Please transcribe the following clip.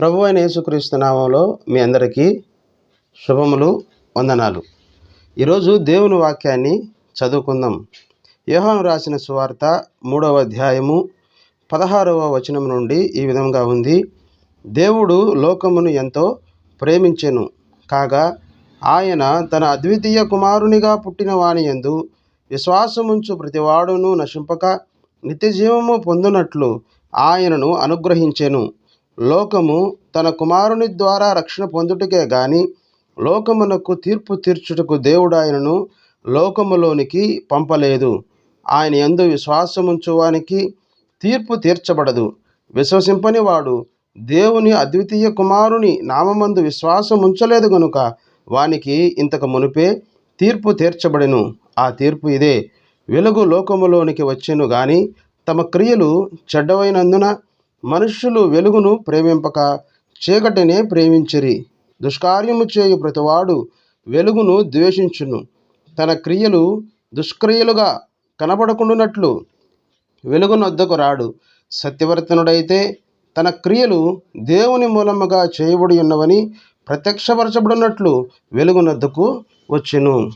ప్రభు అయిన యేసుక్రీస్తు నామంలో మీ అందరికీ శుభములు వందనాలు. ఈరోజు దేవుని వాక్యాన్ని చదువుకుందాం. యోహాను రాసిన సువార్త మూడవ అధ్యాయము పదహారవ వచనం నుండి ఈ విధంగా ఉంది. దేవుడు లోకమును ఎంతో ప్రేమించెను కాగా ఆయన తన అద్వితీయ కుమారునిగా పుట్టిన వాని యందు విశ్వాసముంచు ప్రతివాడును నశింపక నిత్యజీవము పొందునట్లు ఆయనను అనుగ్రహించెను. లోకము తన కుమారుని ద్వారా రక్షణ పొందుటకే గాని లోకమునకు తీర్పు తీర్చుటకు దేవుడు ఆయనను లోకములోనికి పంపలేదు. ఆయన ఎందు విశ్వాసముంచువానికి తీర్పు తీర్చబడదు. విశ్వసింపని వాడు దేవుని అద్వితీయ కుమారుని నామమందు విశ్వాసం ఉంచలేదు గనుక వానికి ఇంతకు మునిపే తీర్పు తీర్చబడెను. ఆ తీర్పు ఇదే. వెలుగు లోకములోనికి వచ్చెను గాని తమ క్రియలు చెడ్డవైనందున మనుష్యులు వెలుగును ప్రేమింపక చీకటినే ప్రేమించిరి. దుష్కార్యము చేయు ప్రతివాడు వెలుగును ద్వేషించును. తన క్రియలు దుష్క్రియలుగా కనబడకుండునట్లు వెలుగునొద్దకు రాడు. సత్యవర్తనుడైతే తన క్రియలు దేవుని మూలముగా చేయబడి ఉన్నవని ప్రత్యక్షపరచబడినట్లు వెలుగునొద్దకు వచ్చెను.